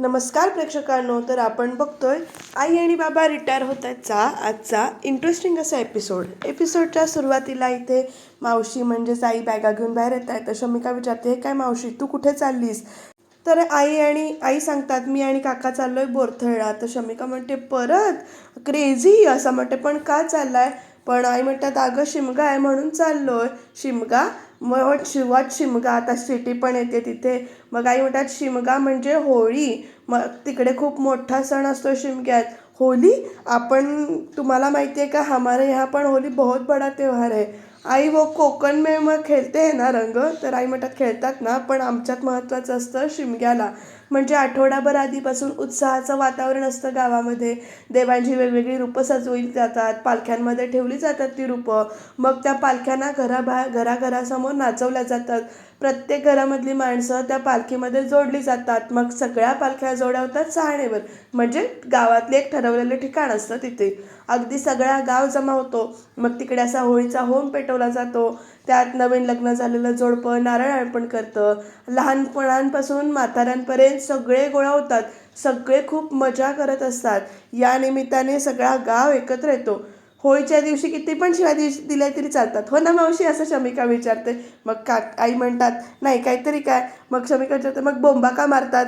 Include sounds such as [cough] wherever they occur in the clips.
नमस्कार प्रेक्षकांनो तर आपण बघतोय आई आणि बाबा रिटायर होत आहेतचा आजचा इंटरेस्टिंग असा एपिसोड एपिसोडच्या सुरुवातीला इथे मावशी म्हणजेच आई बॅगा घेऊन बाहेर येत आहे तर शमिका विचारते "हे काय मावशी तू कुठे चाललीस? तर आई आणि आई सांगतात मी आणि काका चाललोय बोरथळला. तर शमिका म्हणते परत? क्रेझी असं म्हणते पण का चाललाय? पण आई म्हणतात अगं शिमगा आहे म्हणून चाललोय. शिमगा मग शिवात शिमगा आता सिटी पण येते तिथे. मग आई म्हणतात शिमगा म्हणजे होळी. मग तिकडे खूप मोठा सण असतो शिमग्यात. होली आपण तुम्हाला माहिती आहे का हमारे यहाँ पण होली बहुत बडा त्योहार आहे. आई वो कोकण में मग खेळते आहे ना रंग तर आई म्हणतात खेळतात ना पण आमच्यात महत्त्वाचं असतं शिमग्याला. म्हणजे आठवडाभर आधीपासून उत्साहाचं वातावरण असतं गावामध्ये. देवांची वेगवेगळी रूपं सजवली जातात पालख्यांमध्ये ठेवली जातात ती रूपं. मग त्या पालख्यांना घराबाहेर घराघरासमोर नाचवल्या जातात. प्रत्येक घरामधली माणसं त्या पालखीमध्ये जोडली जातात. मग सगळ्या पालख्या जोडवतात सहाणेवर. म्हणजे गावातले एक ठरवलेलं ठिकाण असतं तिथे. अगदी सगळा गाव जमा होतो. मग तिकडे असा होळीचा होम पेटवला जातो. त्यात नवीन लग्न झालेलं जोडपं नारळ अर्पण करतं. लहानपणांपासून म्हाताऱ्यांपर्यंत सगळे गोळा होतात. सगळे खूप मजा करत असतात. या निमित्ताने सगळा गाव एकत्र येतो. होळीच्या दिवशी किती पण शिवाय दिवशी दिल्या तरी चालतात. हो ना मावशी? असं शमिका विचारते. मग का आई म्हणतात नाही काहीतरी काय. मग शमिका विचारते मग बोंबा का मारतात?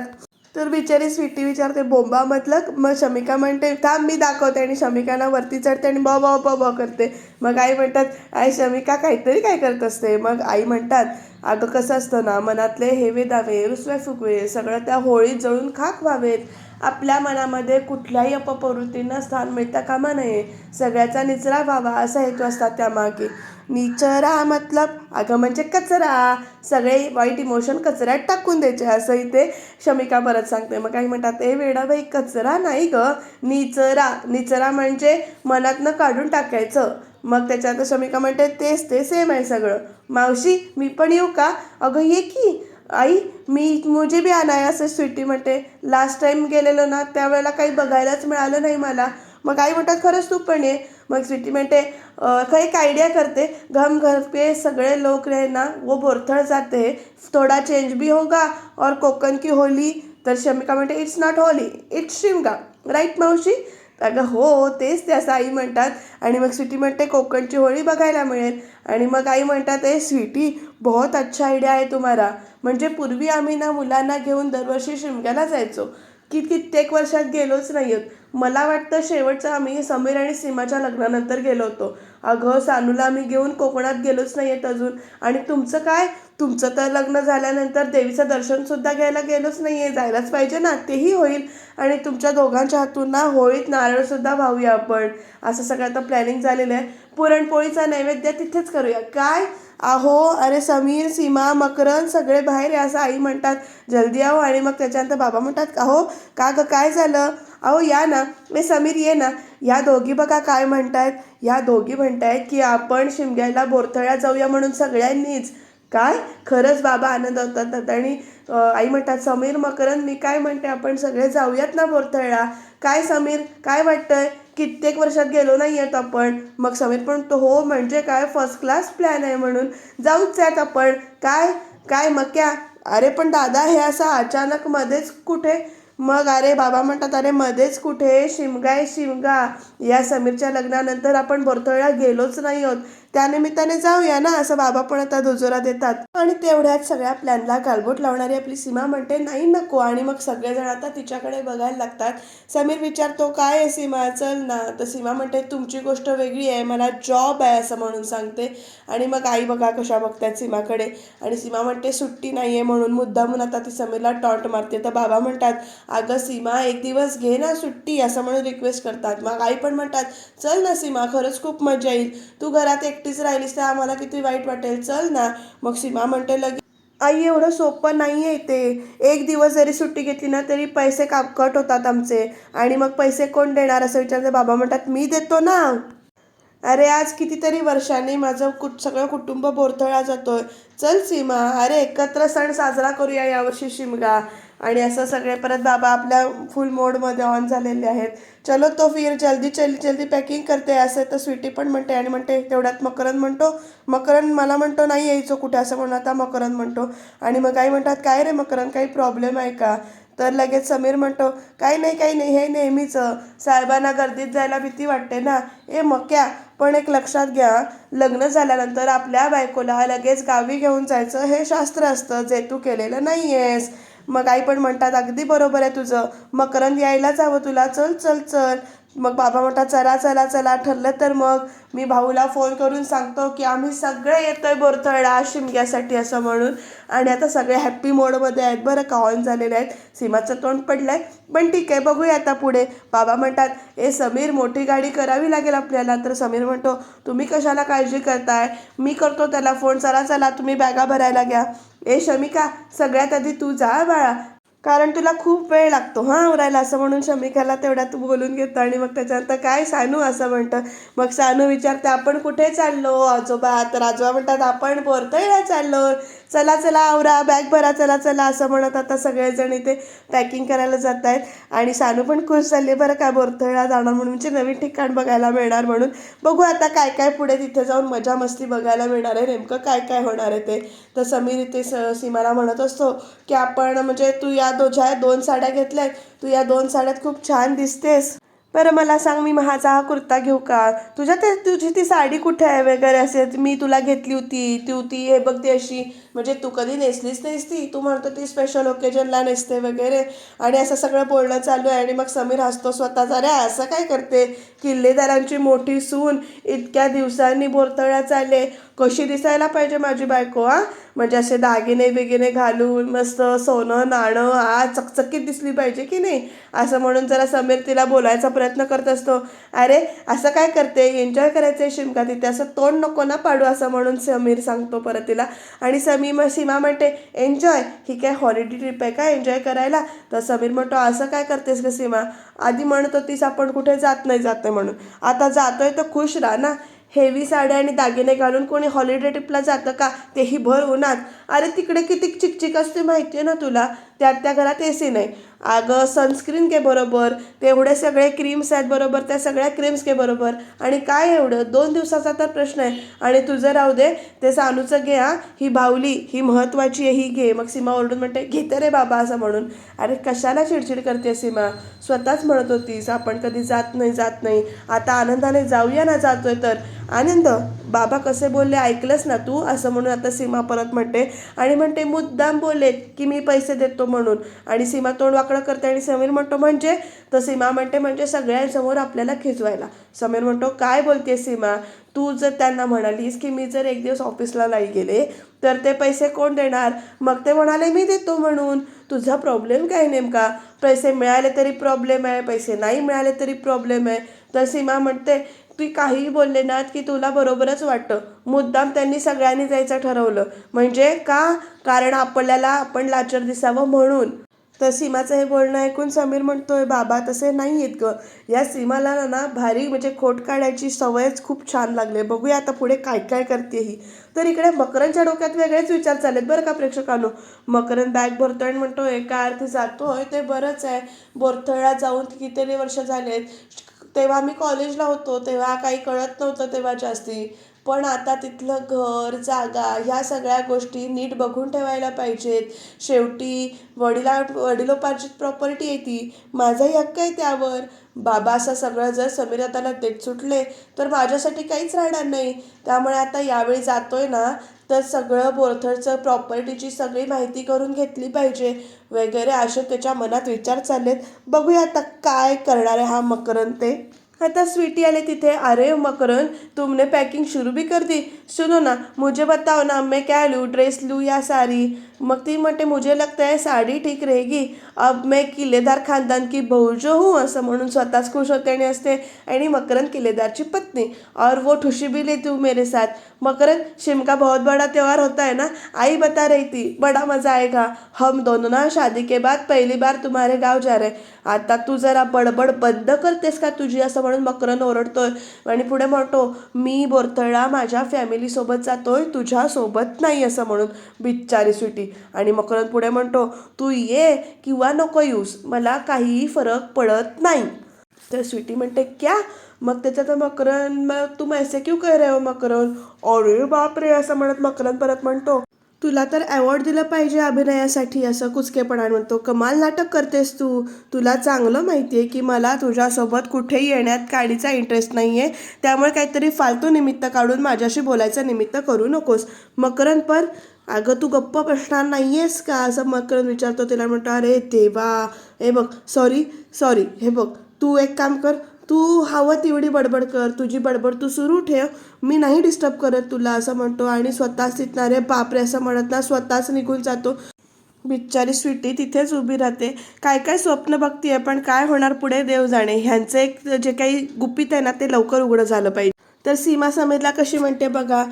तर बिचारी स्वीटी विचारते बोंबा मतलब? मग शमिका म्हणते थांब मी दाखवते. आणि शमिकाना वरती चढते आणि ब ब ब करते. मग आई म्हणतात आई शमिका काहीतरी काय करत असते? मग आई म्हणतात अगं कसं असतं ना मनातले हेवे दावे रुसवे फुगवे सगळं त्या होळीत जळून खाक व्हावेत. आपल्या मनामध्ये कुठल्याही अपप्रवृत्तींना स्थान मिळता कामा नये. सगळ्याचा निचरा व्हावा असा हेतू असतात त्यामागे. निचरा मतलब अगं म्हणजे कचरा. सगळे वाईट इमोशन कचऱ्यात टाकून द्यायचे असं इथे शमिका परत सांगते. मग काही म्हणतात ए वेडाबाई कचरा नाही ग. निचरा. निचरा म्हणजे मनातनं काढून टाकायचं. मग त्याच्यात शमिका म्हणते तेच ते सेम आहे सगळं. मावशी मी पण येऊ का? अगं ये की. आई मी मुझे भी आना है असं स्वीटी म्हणते. लास्ट टाइम गेलेलो ना त्यावेळेला काही बघायलाच मिळालं नाही मला. मग आई म्हणतात खरंच तू पण ये. मग स्वीटी म्हणते काही एक आयडिया करते. घम घर पे सगळे लोक रहे ना वो बोरथळ जाते. थोडा चेंज भी होगा और कोकण की होली. तर शमिका म्हणते it's not Holi it's Shimga right मावशी? अगं हो तेच ते असं आई म्हणतात. आणि मग स्वीटी म्हणते कोकणची होळी बघायला मिळेल. आणि मग आई म्हणतात ए स्वीटी बहुत अच्छा आयडिया आहे तुम्हाला. म्हणजे पूर्वी आम्ही ना मुलांना घेऊन दरवर्षी शिमग्याला जायचो. की कित्येक वर्षात गेलोच नाही आहोत मला वाटतं शेवटचं आम्ही समीर आणि सीमाच्या लग्नानंतर गेलो होतो. अगं सानूला आम्ही घेऊन कोकणात गेलोच नाही आहेत अजून. आणि तुमचं काय? तुमचं तर लग्न झाल्यानंतर देवीचं दर्शनसुद्धा घ्यायला गेलोच नाही आहे जायलाच पाहिजे ना तेही होईल. आणि तुमच्या दोघांच्या हातून ना होळीत नारळसुद्धा वाहूया आपण. असं सगळं आता प्लॅनिंग झालेलं आहे. पुरणपोळीचा नैवेद्य तिथेच करूया. काय? अहो अरे समीर सीमा मकरन सगळे बाहेर आहे असं आई म्हणतात. जल्दी आहो आणि मग त्याच्यानंतर बाबा म्हणतात अहो का ग काय झालं? अहो या ना मी समीर ये ना. या दोघी बघा काय म्हणतायत. या दोघी म्हणतायत की आपण शिमग्याला बोरथळ्या जाऊया म्हणून सगळ्यांनीच. काय? खरंच बाबा आनंद होतात आणि आई म्हणतात समीर मकरन मी काय म्हणते आपण सगळे जाऊयात ना बोरथळला. काय समीर? काय वाटतंय? कित्येक वर्षात गेलो नाही आहेत आपण. मग समीर पण तो हो म्हणजे काय? फर्स्ट क्लास प्लॅन आहे म्हणून. जाऊच यात आपण. काय? काय? मग क्या? अरे पण दादा हे असं अचानक मध्येच कुठे? मग अरे बाबा म्हणतात अरे मध्येच कुठे? शिमगा आहे शिमगा. या समीरच्या लग्नानंतर आपण बोरथळला गेलोच नाही आहोत त्यानिमित्ताने जाऊया ना असं बाबा पण आता दुजोरा देतात. आणि तेवढ्यात सगळ्या प्लॅनला गालबोट लावणारी आपली सीमा म्हणते नाही नको. आणि मग सगळेजण आता तिच्याकडे बघायला लागतात. समीर विचारतो काय आहे सीमा? चल ना. तर सीमा म्हणते तुमची गोष्ट वेगळी आहे मला जॉब आहे असं म्हणून सांगते. आणि मग आई बघा कशा बघतात सीमाकडे. आणि सीमा म्हणते सुट्टी नाही आहे म्हणून मुद्दामून आता ती समीरला टॉट मारते. तर बाबा म्हणतात अगं सीमा एक दिवस घे ना सुट्टी असं म्हणून रिक्वेस्ट करतात. मग आई पण म्हणतात चल ना सीमा खरंच खूप मजा येईल. तू घरात एक एकटीच राहिलीस तर आम्हाला किती वाईट वाटेल. चल ना. मग सीमा म्हणते लगे आई एवढं सोपं नाही आहे ते एक दिवस जरी सुट्टी घेतली ना तरी पैसे का कट होतात आमचे. आणि मग पैसे कोण देणार असं विचारते. बाबा म्हणतात मी देतो ना. अरे आज कितीतरी वर्षांनी माझं कुट सगळं कुटुंब बोरथळा जातोय. चल सीमा अरे एकत्र सण साजरा करूया यावर्षी शिमगा. आणि असं सगळे परत बाबा आपल्या फुल मोडमध्ये ऑन झालेले आहेत. चलो तो फिर जल्दी जल्दी जल्दी पॅकिंग करते असं तर स्वीटी पण म्हणते आणि म्हणते तेवढ्यात मकरन म्हणतो. मकरन मला म्हणतो नाही यायचो कुठे? असं म्हणून आता मकरन म्हणतो. आणि मग काही म्हणतात काय रे मकरन काही प्रॉब्लेम आहे का? तर लगेच समीर म्हणतो काही नाही काही नाही हे नेहमीच. साहेबांना गर्दीत जायला भीती वाटते ना. ए मक्या पण एक लक्षात घ्या. लग्न झाल्यानंतर आपल्या बायकोला लगेच गावी घेऊन जायचं हे शास्त्र असतं. जे तू केलेलं नाही आहेस मग आई पण म्हणतात अगदी बरोबर आहे तुझं. मकरंद यायलाच हवं तुला. चल चल चल. मग बाबा म्हणतात चला चला चला. ठरलं तर मग मी भाऊला फोन करून सांगतो की आम्ही सगळे येतो आहे बोरतळा शिमग्यासाठी असं म्हणून. आणि आता सगळे हॅप्पी मोडमध्ये आहेत. बरं का ऑन झालेले आहेत. सीमाचं तोंड पडलं आहे पण ठीक आहे बघूया आता पुढे. बाबा म्हणतात ए समीर मोठी गाडी करावी लागेल आपल्याला. तर समीर म्हणतो तुम्ही कशाला काळजी करताय? मी करतो त्याला फोन चला चला तुम्ही बॅगा भरायला घ्या. ए शमिका सगळ्यात आधी तू जा बाळा. कारण तुला खूप वेळ लागतो हां आवरायला असं म्हणून शमिकाला तेवढ्यात बोलून घेतो आणि मग त्याच्यानंतर काय सानू असं म्हणतं. मग सानू विचारते आपण कुठे चाललो? आजोबा तर आजोबा म्हणतात आपण बोरतळला चाललो? चला चला आवरा बॅग भरा चला चला असं म्हणत आता सगळेजण इथे पॅकिंग करायला जात आहेत आणि सानू पण खुश झाली बरं काय बोरतळला जाणार म्हणून. म्हणजे नवीन ठिकाण बघायला मिळणार म्हणून. बघू आता काय काय पुढे तिथे जाऊन मजा मस्ती बघायला मिळणार आहे. नेमकं काय काय होणार आहे ते. तर समीर इथे स सीमाला म्हणत असतो की आपण म्हणजे तू या दो ज्या दोन साड्या घेतल्यात तू या दोन साड्यात खूप छान दिसतेस. बरं मला सांग मी माझा हा कुर्ता घेऊ का? तुझ्या ते तुझी ती साडी कुठे आहे वगैरे? असे मी तुला घेतली होती ती होती हे बघ ती अशी. म्हणजे तू कधी नेसलीच नाहीस ती. तू म्हणतो ती स्पेशल ओकेजनला नेसते वगैरे. आणि असं सगळं बोलणं चालू आहे आणि मग समीर हसतो स्वतःचा अरे असं काय करते? किल्लेदारांची मोठी सून इतक्या दिवसांनी बोरतळ्या चालले. कशी दिसायला पाहिजे माझी बायको हा? म्हणजे असे दागिने बिगिने घालून मस्त सोनं नाणं आ चकचकीत दिसली पाहिजे की नाही? असं म्हणून जरा समीर तिला बोलायचा प्रयत्न करत असतो. अरे असं काय करते? एन्जॉय करायचं आहे शिमका तिथे. असं तोंड नको ना पाडू असं म्हणून समीर सांगतो परत तिला. आणि मी मग सीमा म्हणते एन्जॉय ही काय हॉलिडे ट्रिप आहे का? एन्जॉय करायला? तर समीर म्हणतो असं काय करतेस ग सीमा? आधी म्हणत होतीस आपण कुठे जात नाही जात नाही म्हणून. आता जातोय तर खुश राहा ना. हेवी साड्या आणि दागिने घालून कोणी हॉलिडे ट्रिपला जातं का? तेही भर उन्हात. अरे तिकडे किती चिकचिक असते माहिती आहे ना तुला? त्यात त्या घरात ए सी नाही. अगं सनस्क्रीन घे बरोबर तेवढे सगळे क्रीम्स आहेत बरोबर त्या सगळ्या क्रीम्स घे बरोबर. आणि काय एवढं? दोन दिवसाचा तर प्रश्न आहे. आणि तुझं राहू दे ते सानूचं घे हा. ही बावली ही महत्त्वाची आहे ही घे. मग सीमा ओरडून म्हणते घेते रे बाबा असं म्हणून. अरे कशाला चिडचिड करते सीमा? स्वतःच म्हणत होतीस आपण कधी जात नाही जात नाही. आता आनंदाने जाऊया ना जातोय तर. आनंद बाबा कसे बोलले ऐकलंस ना तू? असं म्हणून आता सीमा परत म्हणते. आणि म्हणते मुद्दाम बोललेत की मी पैसे देतो. म्हणून. आणि सीमा तोंड वाकडं करते आणि समीर म्हणतो म्हणजे? तर सीमा म्हणते म्हणजे सगळ्यांसमोर आपल्याला खिचवायला समीर म्हणतो काय बोलते सीमा? तू जर त्यांना म्हणालीस की मी जर एक दिवस ऑफिसला नाही गेले तर ते पैसे कोण देणार? मग ते म्हणाले मी देतो म्हणून. तुझा प्रॉब्लेम काय नेमका? पैसे मिळाले तरी प्रॉब्लेम आहे पैसे नाही मिळाले तरी प्रॉब्लेम आहे. तर सीमा म्हणते ती काहीही बोलले ना की तुला बरोबरच वाटतं. मुद्दाम त्यांनी सगळ्यांनी जायचं ठरवलं. म्हणजे का? कारण आपल्याला आपण लाचर दिसावं म्हणून. तर सीमाचं हे बोलणं ऐकून समीर म्हणतोय बाबा तसे नाही आहेत ग. या सीमाला ना ना भारी म्हणजे खोट काढायची सवयच खूप छान लागली बघूया आता पुढे काय काय करते ही. तर इकडे मकरंदच्या डोक्यात वेगळेच विचार चाललेत बरं का प्रेक्षकांनो? मकरंद बॅग भरतोय आणि म्हणतो एका अर्थी जातोय ते बरंच आहे. बोरथळा जाऊन कितीतरी वर्ष झाले आहेत तेव्हा मी कॉलेजला होतो तेव्हा काही कळत नव्हतं तेव्हा जास्ती. पण आता तिथलं घर जागा ह्या सगळ्या गोष्टी नीट बघून ठेवायला पाहिजेत. शेवटी वडिला वडिलोपार्जित प्रॉपर्टी आहे ती. माझाही हक्क आहे त्यावर. बाबा असं सगळं जर समीरताला देत सुटले तर माझ्यासाठी काहीच राहणार नाही. त्यामुळे आता यावेळी जातोय ना तर सगळं बोरथडचं प्रॉपर्टीची सगळी माहिती करून घेतली पाहिजे. वगैरे असे त्याच्या मनात विचार चाललेत. बघूया आता काय करणार आहे हा मकरंद ते. आता स्वीटी आले तिथे. अरे मकरन तुमने पैकिंग शुरू भी कर दी. सुनो ना मुझे बताओ ना मैं क्या लूँ? ड्रेस लूँ या साड़ी मग ती म्हणते मुझे लगता है साड़ी ठीक रहेगी. अब मैं किल्लेदार खानदान की बहू जो हूँ असं म्हणून स्वतःच खुश होते आणि असते आणि मकरन किल्लेदारची पत्नी. और वो ठुशी भी लेती हूँ मेरे साथ. मकरन शिमका बहुत बड़ा त्यौहार होता है ना? आई बता रही थी बड़ा मज़ा आएगा. हम दोनों ना शादी के बाद पहली बार तुम्हारे गाव जा रहे आता तू जरा बडबड बंद करतेस का तुझी? असं म्हणून मकरन ओरडतोय आणि पुढे म्हणतो मी बोरथळा माझ्या फॅमिलीसोबत जातोय तुझ्यासोबत नाही असं म्हणून बिच्चारी सुटी आणि मकरंद पुढे म्हणतो तू ये किंवा नको येऊस मला काहीही फरक पडत नाही. तर स्वीटी म्हणते क्या? मग त्याच्यात मकरन मग तू मैसे क्यू कर रहे हो मकरन अरे बापरे असं म्हणत मकरन परत म्हणतो तुला तर अवॉर्ड दिलं पाहिजे अभिनयासाठी असं कुचकेपणा म्हणतो कमाल नाटक करतेस तू. तुला चांगलं माहिती आहे की मला तुझ्यासोबत कुठेही येण्यात काडीचा इंटरेस्ट नाही आहे त्यामुळे काहीतरी फालतू निमित्त काढून माझ्याशी बोलायचं निमित्त करू नकोस. मकरन पर अगं तू गप्प बसणार नाही आहेस का? असं मकरन विचारतो तिला. म्हणतो अरे देवा. हे बघ सॉरी सॉरी हे बघ तू एक काम कर. तू हवं तेवढी बडबड कर. तुझी बडबड तू सुरू ठेव. मी नाही डिस्टर्ब करत तुला असं म्हणतो. आणि स्वतःच तिथनं अरे बापरे असं म्हणत ना स्वतःच निघून जातो. बिचारी स्वीटी तिथेच उभी राहते. काय काय स्वप्न बघतीये पण काय होणार पुढे देव जाणे ह्यांचं एक जे काही गुपित आहे ना ते लवकर उघडं झालं पाहिजे. तर सीमा समीरला कशी म्हणते बघा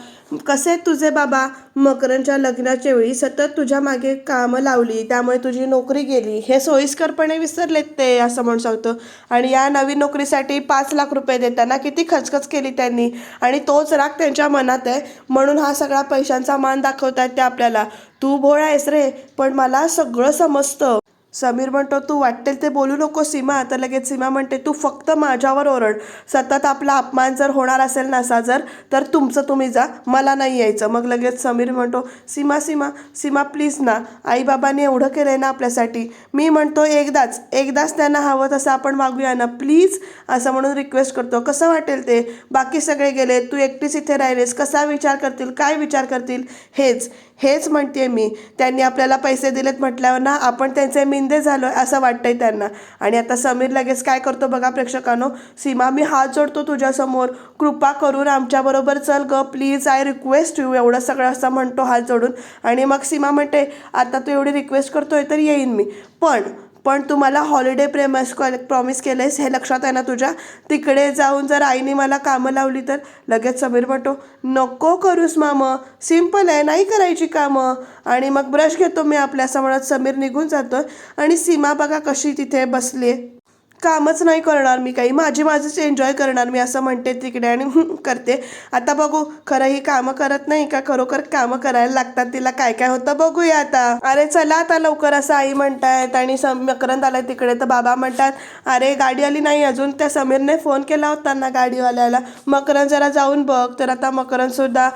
कसे तुझे बाबा मकरनच्या लग्नाच्या वेळी सतत तुझ्या मागे कामं लावली त्यामुळे तुझी नोकरी गेली हे सोयीस्करपणे विसरलेत ते असं म्हणू सांगतो आणि या नवीन नोकरीसाठी पाच लाख रुपये देताना किती खचखच केली त्यांनी. आणि तोच राग त्यांच्या मनात आहे. म्हणून हा सगळा पैशांचा मान दाखवतायत ते आपल्याला. तू भोळा आहेस रे पण मला सगळं समजतं. समीर म्हणतो तू वाटेल ते बोलू नको सीमा. तर लगेच सीमा म्हणते तू फक्त माझ्यावर ओरड. सतत आपला अपमान जर होणार असेल नसा जर तर तुमचं तुम्ही जा. मला नाही यायचं. मग लगेच समीर म्हणतो सीमा सीमा सीमा प्लीज ना. आईबाबांनी एवढं केलं आहे ना आपल्यासाठी. मी म्हणतो एकदाच एकदाच त्यांना हवं तसं आपण मागूया ना. प्लीज. असं म्हणून रिक्वेस्ट करतो. कसं वाटेल ते? बाकी सगळे गेले तू एकटीच इथे राहिलेस. कसा विचार करतील? काय विचार करतील? हेच. हेच म्हणते मी. त्यांनी आपल्याला पैसे दिलेत म्हटल्यावर ना आपण त्यांचे मिंदे झालो आहे असं वाटतंय त्यांना. आणि आता समीर लगेच काय करतो बघा प्रेक्षकांनो सीमा मी हात जोडतो तुझ्यासमोर. कृपा करून आमच्याबरोबर चल ग प्लीज आय रिक्वेस्ट यू एवढं सगळं असं म्हणतो हात जोडून. आणि मग सीमा म्हणते आता तू एवढी रिक्वेस्ट करतोय तर येईन मी. पण पण तू मला हॉलिडे प्रेमस प्रॉमिस केलं आहेस हे लक्षात आहे ना तुझ्या? तिकडे जाऊन जर आईने मला कामं लावली तर? लगेच समीर म्हणतो नको करूस मामं सिंपल आहे नाही करायची कामं. आणि मग ब्रश घेतो मी आपल्या असं समीर निघून जातो आणि सीमा बघा कशी तिथे बसली कामच नाही करणार मी काही. माझी माझीच एन्जॉय करणार मी असं म्हणते तिकडे आणि [laughs] करते. आता बघू खरं ही कामं करत नाही का? खरोखर कामं करायला लागतात तिला. काय काय होतं बघूया आता. अरे चला आता लवकर असं आई म्हणतायत आणि सम मकरंद आलाय तिकडे. तर बाबा म्हणतात अरे गाडी आली नाही अजून. त्या समीरने फोन केला होता ना गाडीवाल्याला. मकरंद जरा जाऊन बघ. तर आता मकरंद सुद्धा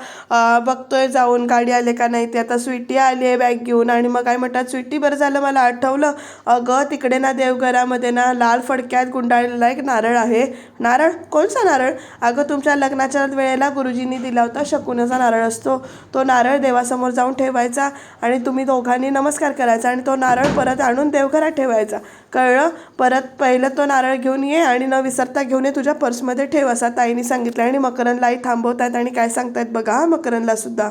बघतोय जाऊन गाडी आले का नाही ते. आता स्वीटी आली आहे बॅग घेऊन आणि मग काय म्हणतात स्वीटी बरं झालं मला आठवलं. अगं तिकडे ना देवघरामध्ये ना लाल फडक्यात गुंडाळलेला एक नारळ आहे. नारळ? कोणचा नारळ? अगं तुमच्या लग्नाच्या वेळेला गुरुजींनी दिला होता शकुनाचा नारळ असतो. तो नारळ देवासमोर जाऊन ठेवायचा आणि तुम्ही दोघांनी नमस्कार करायचा आणि तो नारळ परत आणून देवघरात ठेवायचा. कळलं? परत पहिलं तो नारळ घेऊन ये आणि न विसरता घेऊन ये तुझ्या पर्समध्ये ठेव असा ताईने सांगितलं आणि मकरनला आई थांबवतात आणि काय सांगतायत बघा हा मकरनला सुद्धा.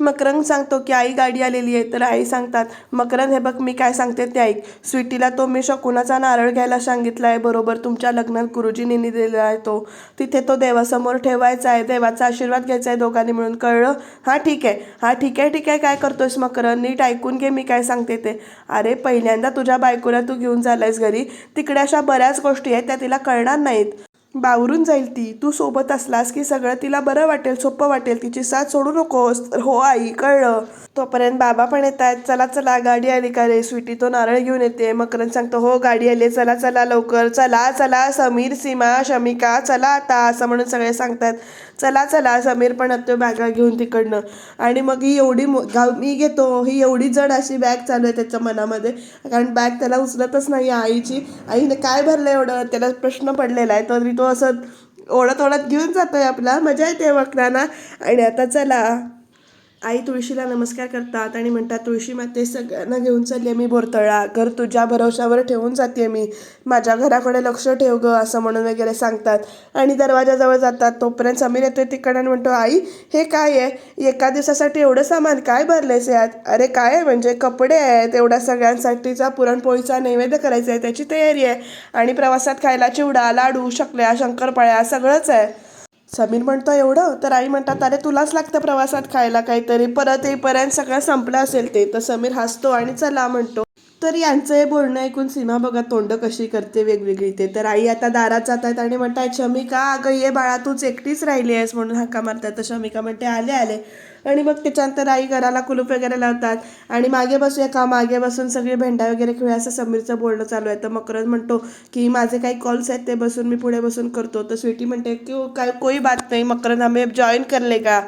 मकरंग सांगतो की आई गाडी आलेली आहे. तर आई सांगतात मकरंद हे बघ मी काय सांगते ते ऐक. स्वीटीला तो मी शकुनाचा नारळ घ्यायला सांगितला आहे बरोबर तुमच्या लग्नात गुरुजींनी दिलेला आहे तो. तिथे तो देवासमोर ठेवायचा आहे. देवाचा आशीर्वाद घ्यायचा आहे दोघांनी मिळून. कळलं? हां ठीक आहे. हां ठीक आहे ठीक आहे. काय करतोयस मकरंद? नीट ऐकून घे मी काय सांगते ते. अरे पहिल्यांदा तुझ्या बायकोला तू घेऊन झालायस घरी. तिकडे अशा बऱ्याच गोष्टी आहेत त्या तिला कळणार नाहीत. बावरून जाईल ती. तू सोबत असलास की सगळं तिला बरं वाटेल सोपं वाटेल. तिची साथ सोडू नकोस. तर हो आई कळलं. तोपर्यंत बाबा पण येत आहेत. चला चला गाडी आली का रे? स्वीटी तो नारळ घेऊन येते. मकरन सांगतो हो गाडी आली चला चला लवकर. चला चला समीर सीमा शमिका चला आता असं म्हणून सगळे सांगतात. चला चला समीर पण येतो बॅगा घेऊन तिकडनं. आणि मग ही एवढी गाव मी घेतो ही एवढी जड अशी बॅग चालू आहे त्याच्या मनामध्ये. कारण बॅग त्याला उचलतच नाही आहे आईची. आईने काय भरलं एवढं? त्याला प्रश्न पडलेला आहे. तरी तो असं ओढत ओढत घेऊन जातोय आपला. मजा येते बघताना. आणि आता चला. आई तुळशीला नमस्कार करतात आणि म्हणतात तुळशी माते सगळ्यांना घेऊन चालली मी बोरतळा. घर तुझ्या भरोशावर ठेवून जाते मी. माझ्या घराकडे लक्ष ठेव ग असं म्हणून वगैरे सांगतात. आणि दरवाजाजवळ जातात. तोपर्यंत समीर येतोय तिकडे आणि म्हणतो आई हे काय आहे? एका दिवसासाठी एवढं सामान काय भरलेस यात? अरे काय आहे म्हणजे? कपडे आहेत. एवढ्या सगळ्यांसाठीचा पुरणपोळीचा नैवेद्य करायचा आहे. त्याची तयारी आहे. आणि प्रवासात खायला चिवडा लाडू शकल्या शंकरपाळ्या सगळंच आहे. समीर म्हणतो एवढं? तर आई म्हणतात अरे तुलाच लागतं प्रवासात खायला काहीतरी. परत येईपर्यंत सगळं संपलं असेल ते. तर समीर हसतो आणि चला म्हणतो तर यांचं हे बोलणं ऐकून सीमा बघा तोंड कशी करते वेगवेगळी ते. तर आई आता दारात जात आहेत आणि म्हणतात शमिका अगं ये बाळा तूच एकटीच राहिली आहेस म्हणून हाका मारतात तर शमिका म्हणते आले आले. आणि मग त्याच्यानंतर आई घराला कुलूप वगैरे लावतात. आणि मागे बसूया का? मागे बसून सगळे भेंडा वगैरे खेळूया असं समीरचं बोलणं चालू आहे. तर मकरंद म्हणतो की माझे काही कॉल्स आहेत ते बसून मी पुढे बसून करतो. तर स्वीटी म्हणते की काय कोई बात नाही. मकरंद आम्ही जॉईन करले का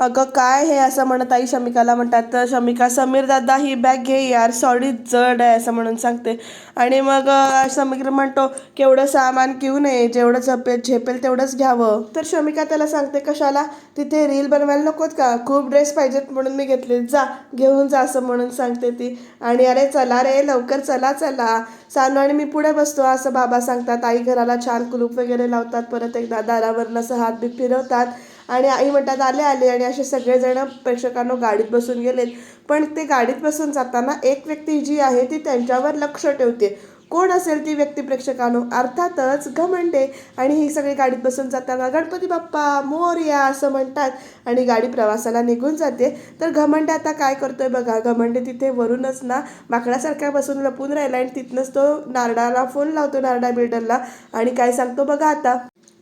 अगं काय हे असं म्हणत आई शमिकाला म्हणतात? तर शमिका समीर दादा ही बॅग घे यार सॉरी जड आहे असं म्हणून सांगते. आणि मग समीर म्हणतो केवढं सामान घेऊ नये जेवढं झपेल झेपेल तेवढंच घ्यावं. तर शमिका त्याला सांगते कशाला? तिथे रील बनवायला नकोत का? खूप ड्रेस पाहिजेत म्हणून मी घेतले. जा घेऊन जा असं म्हणून सांगते ती. आणि अरे चला रे लवकर चला चला. सानू आणि मी पुढे बसतो असं बाबा सांगतात. आई घराला छान कुलूप वगैरे लावतात. परत एकदा दारावरनं असं हात बी फिरवतात. आणि आई म्हणतात आले आले. आणि असे सगळेजण प्रेक्षकांनो गाडीत बसून गेलेत. पण ते गाडीत बसून जाताना एक व्यक्ती जी आहे ती त्यांच्यावर लक्ष ठेवते. कोण असेल ती व्यक्ती प्रेक्षकांनो? अर्थातच घमंडे. आणि ही सगळी गाडीत बसून जाताना गणपती बाप्पा मोरया असं म्हणतात. आणि गाडी प्रवासाला निघून जाते. तर घमंडे आता काय करतोय बघा घमंडे तिथे वरूनच ना माकडासारखा बसून लपून राहिला. आणि तिथनंच तो नारडाला फोन लावतो नारडा बिल्डरला आणि काय सांगतो बघा आता.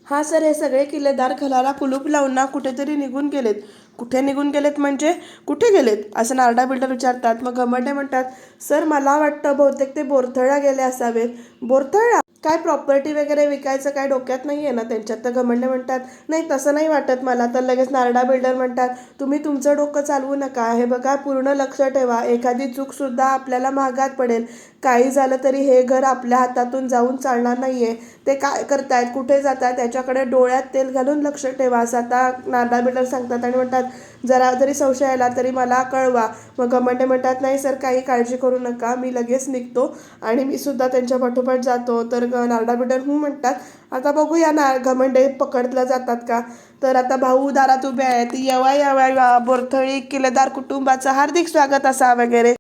हा सर हे सगळे किल्लेदार खलाला कुलूप लावून ना कुठेतरी निघून गेलेत. कुठे निघून गेलेत म्हणजे? कुठे गेलेत? असं नारडा बिल्डर विचारतात. मग घमंडे म्हणतात सर मला वाटतं बहुतेक ते बोरथळा गेले असावेत. बोरथळा? काय प्रॉपर्टी वगैरे विकायचं काय डोक्यात नाही आहे ना त्यांच्यात? तर घमंडे म्हणतात नाही तसं नाही वाटत मला. तर लगेच नारडा बिल्डर म्हणतात तुम्ही तुमचं डोकं चालवू नका. हे बघा पूर्ण लक्ष ठेवा. एखादी चूकसुद्धा आपल्याला महागात पडेल. काही झालं तरी हे घर आपल्या हातातून जाऊन चालणार नाही आहे ते काय करतायत कुठे जात आहेत त्याच्याकडे डोळ्यात तेल घालून लक्ष ठेवा. असं आता नारदा बिल्डर सांगतात आणि म्हणतात जरा जरी संशय आला तरी मला कळवा. मग घमंडे म्हणतात नाही सर काही काळजी करू नका. मी लगेच निघतो आणि मी सुद्धा त्यांच्या पाठोपाठ जातो. तर ग- नारदा बिल्डर हू म्हणतात आता बघूया ना घमंडे पकडलं जातात का? तर आता भाऊ दारात उभे आहेत. यवा यवा बोरथळी किल्लेदार कुटुंबाचं हार्दिक स्वागत असा वगैरे.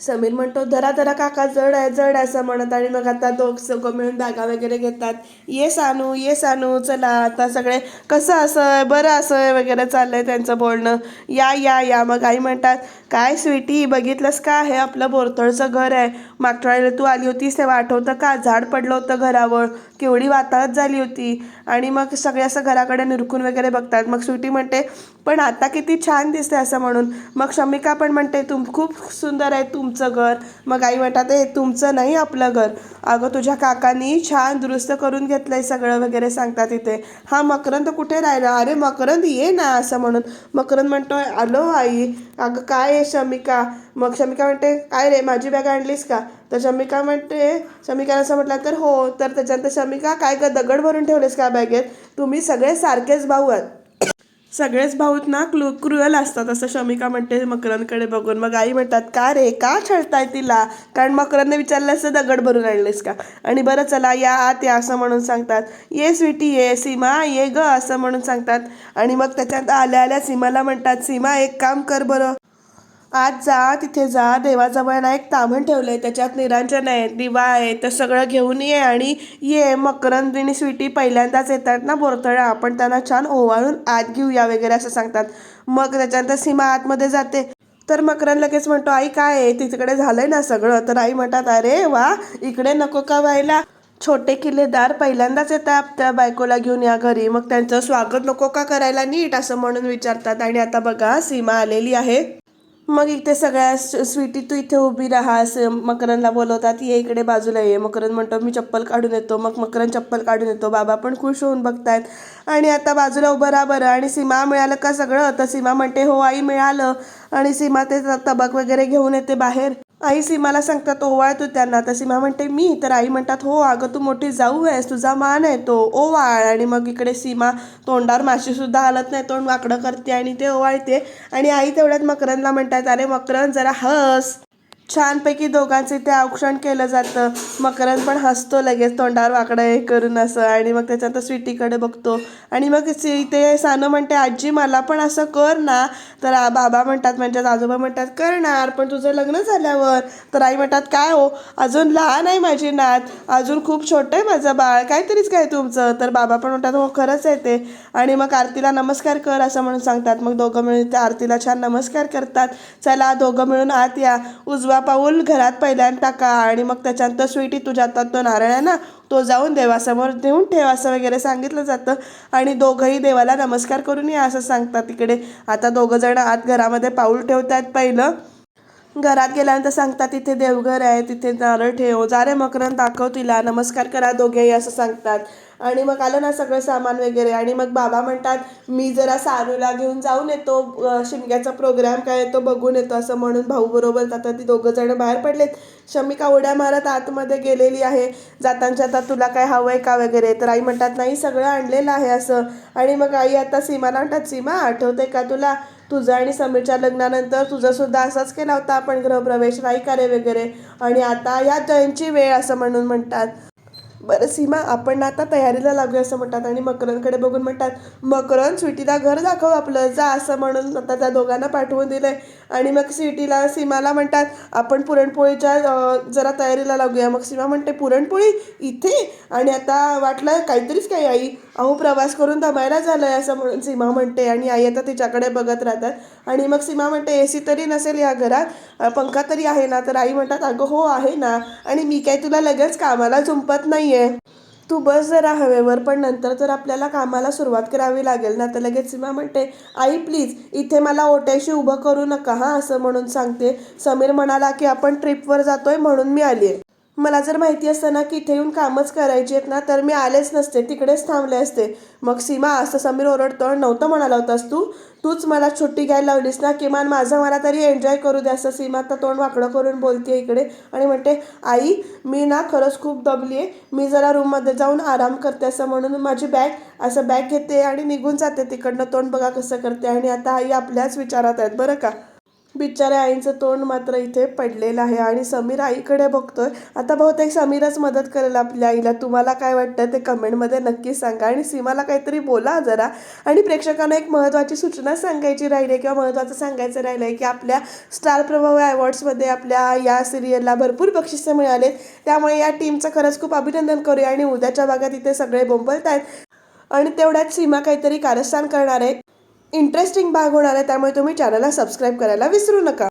समीर म्हणतो धरा धरा काका जड आहे जड आहे असं म्हणत आणि मग आता दोघ सगळं मिळून बॅगा वगैरे घेतात. ये सानू ये सानू चला आता सगळे कसं असं बरं असं वगैरे चाललंय त्यांचं बोलणं. या या या. मग आई म्हणतात काय स्वीटी बघितलंस का? हे आपलं बोरतळचं घर आहे. मागच्या वेळेला तू आली होतीस तेव्हा आठवतं का? झाड पडलं होतं घरावर. केवढी वाताहत झाली होती. आणि मग सगळे असं घराकडे निरखून वगैरे बघतात. मग स्वीटी म्हणते पण आता किती छान दिसते असं म्हणून. मग शमिका पण म्हणते तुम खूप सुंदर आहे तुमचं घर. मग आई म्हणतात हे तुमचं नाही आपलं घर. अगं तुझ्या काकांनी छान दुरुस्त करून घेतलं आहे सगळं वगैरे सांगतात इथे हा मकरंद कुठे राहिला? अरे मकरंद ये ना असं म्हणून. मकरंद म्हणतो आलो आई. अगं काय आहे शमिका. मग शमिका म्हणते काय रे माझी बॅग आणलीस का? तर शमिका म्हणते शमिकाने असं म्हटलं तर हो तर त्याच्यानंतर शमिका काय ग दगड भरून ठेवलेस का बॅगेत? तुम्ही सगळे सारखेच भाऊ आहात. सगळेच भाऊत ना क्लू क्रुअल असतात असं शमिका म्हणते मकरांकडे बघून. मग आई म्हणतात का रे का छळताय तिला? कारण मकरांना विचारलं असं दगड भरून आणलेस का? आणि बरं चला या आत या असं म्हणून सांगतात. ये स्वीटी ये सीमा ये ग असं म्हणून सांगतात. आणि मग त्याच्यात आल्या आल्या सीमाला म्हणतात सीमा एक काम कर बरं. आज जा तिथे जा. देवाजवळ ना एक ताम्हण ठेवलंय. त्याच्यात निरांजन आहे दिवा आहे. ते सगळं घेऊन ये आणि ये. मकरंद आणि स्वीटी पहिल्यांदाच येतात ना बोरतळा. आपण त्यांना छान ओवाळून आत घेऊया वगैरे असं सांगतात. मग त्याच्यानंतर सीमा आतमध्ये जाते. तर मकरंद लगेच म्हणतो आई काय आहे? तिकडे झालंय ना सगळं. तर आई म्हणतात अरे वा इकडे नको का व्हायला? छोटे किल्लेदार पहिल्यांदाच येतात त्या बायकोला घेऊन या घरी. मग त्यांचं स्वागत नको का करायला? नीट असं म्हणून विचारतात. आणि आता बघा सीमा आलेली आहे. मग इथे सगळ्या स्वीटी तू इथे उभी राहा असं मकरनला बोलवतात ये इकडे बाजूला ये. मकरन म्हणतो मी चप्पल काढून येतो. मग मकरन चप्पल काढून येतो. बाबा पण खुश होऊन बघतायत. आणि आता बाजूला उभं राहा बरं आणि सीमा मिळालं का सगळं? तर सीमा म्हणते हो आई मिळालं. आणि सीमा ते तबक वगैरे घेऊन येते बाहेर. आई सीमाला सांगतात ओवाळ तू त्यांना. तर सीमा म्हणते मी. तर आई म्हणतात हो अगं तू मोठी जाऊ आहेस तुझा मान आहे तो. ओवाळ आणि मग इकडे सीमा तोंडावर माशीसुद्धा हलत नाही तोंड वाकडं करते आणि ते ओवाळते. आणि आई तेवढ्यात मकरनला म्हणतात अरे मकरन जरा हस. छानपैकी दोघांचे ते औक्षण केलं जातं. मकरन पण हसतो लगेच तोंडावर वाकडं हे करून असं. आणि मग त्याच्यानंतर स्वीटीकडे बघतो. आणि मग सी ते सानं म्हणते आजी मला पण असं कर ना. तर बाबा म्हणतात म्हणजे आजोबा म्हणतात करणार पण तुझं लग्न झाल्यावर. तर आई म्हणतात काय हो? अजून लहान आहे माझी नात. अजून खूप छोटं आहे माझं बाळ. काहीतरीच काय तुमचं? तर बाबा पण म्हणतात हो खरंच आहे ते. आणि मग आरतीला नमस्कार कर असं म्हणून सांगतात. मग दोघं मिळून त्या आरतीला छान नमस्कार करतात. चला दोघं मिळून आत या. उजवा पाऊल घरात पहिल्यांदा टाका आणि मग त्याच्यानंतर स्वीटी तुझ्या हातात तो नारळ आहे ना तो जाऊन देवासमोर देऊन ठेव असं वगैरे सांगितलं जातं. आणि दोघंही देवाला नमस्कार करून या असं सांगतात तिकडे आता दोघं जण आत घरामध्ये पाऊल ठेवतात पहिलं. घरात गेल्यानंतर सांगतात तिथे देवघर आहे तिथे नारळ ठेव. जा रे मकरंद दाखव तिला. नमस्कार करा दोघेही असं सांगतात. आणि मग आलं ना सगळं सामान वगैरे. आणि मग बाबा म्हणतात मी जरा सारूला घेऊन जाऊन येतो शिमग्याचा प्रोग्राम काय येतो तो बघून येतो असं म्हणून भाऊ बरोबर आता ती दोघं जण बाहेर पडलेत. शमिका उड्या मारत आतमध्ये गेलेली आहे. जातांच्या आता तुला काय हवंय का? वगैरे. तर आई म्हणतात नाही सगळं आणलेलं आहे असं. आणि मग आई आता सीमाला म्हणतात सीमा आठवते का तुला? तुझं आणि समीरच्या लग्नानंतर तुझंसुद्धा असाच केला होता आपण गृहप्रवेश नाही करे वगैरे. आणि आता या जयंतची वेळ असं म्हणून म्हणतात. बरं सीमा आपण आता तयारीला लागूया असं म्हणतात आणि मकरनकडे बघून म्हणतात मकरन स्वीटीला घर दाखव आपलं जा असं म्हणून आता त्या दोघांना पाठवून दिलंय. आणि मग स्वीटीला सीमाला म्हणतात आपण पुरणपोळीच्या जरा तयारीला लागूया. मग सीमा म्हणते पुरणपोळी? इथे? आणि आता वाटलं काहीतरीच काही आई. अहो प्रवास करून दमायला झालंय असं म्हणून सीमा म्हणते. आणि आई आता तिच्याकडे बघत राहतात. आणि मग सीमा म्हणते ए सी तरी नसेल या घरात. पंखा तरी आहे ना? तर आई म्हणतात अगं हो आहे ना. आणि मी काय तुला लगेच कामाला झुंपत नाही. नाहीये. तू बस जरा हवेवर पण नंतर तर आपल्याला कामाला सुरुवात करावी लागेल ना तर लगेच सीमा म्हणते आई प्लीज इथे मला ओट्याशी उभं करू नका हां असं म्हणून सांगते. समीर म्हणाला की आपण ट्रिपवर जातोय म्हणून मी आली आहे मला जर माहिती असतं ना की इथे येऊन कामच करायची आहेत ना तर मी आलेच नसते तिकडेच थांबले असते. मग सीमा असं समीर ओरडतो नव्हतं म्हणाला होतास तू? तूच मला सुट्टी घ्यायला लावलीस ना किमान माझं मला तरी एन्जॉय करू दे असं सीमा आता तोंड वाकडं करून बोलते इकडे. आणि म्हणते आई मी ना खरंच खूप दबली आहे मी जरा रूममध्ये जाऊन आराम करते असं म्हणून माझी बॅग असं बॅग घेते आणि निघून जाते तिकडनं. तोंड बघा कसं करते. आणि आता आई आपल्याच विचारात आहेत बरं का? बिचाऱ्या आईचं तोंड मात्र इथे पडलेलं आहे. आणि समीर आईकडे बघतोय. आता बहुतेक समीरच मदत करेल आपल्या आईला. तुम्हाला काय वाटतं ते कमेंटमध्ये नक्की सांगा. आणि सीमाला काहीतरी बोला जरा. आणि प्रेक्षकांना एक महत्त्वाची सूचना सांगायची राहिली आहे किंवा महत्त्वाचं सांगायचं राहिलं आहे की आपल्या स्टार प्रभाव अवॉर्ड्समध्ये आपल्या या सिरियलला भरपूर बक्षिसं मिळालेत. त्यामुळे या टीमचं खरंच खूप अभिनंदन करूया आणि उद्याच्या भागात इथे सगळे बोंबलत आहेत आणि तेवढ्यात सीमा काहीतरी कारस्थान करणार आहे. इंटरेस्टिंग भाग होणार आहे त्यामुळे तुम्ही चॅनलला सबस्क्राईब करायला विसरू नका.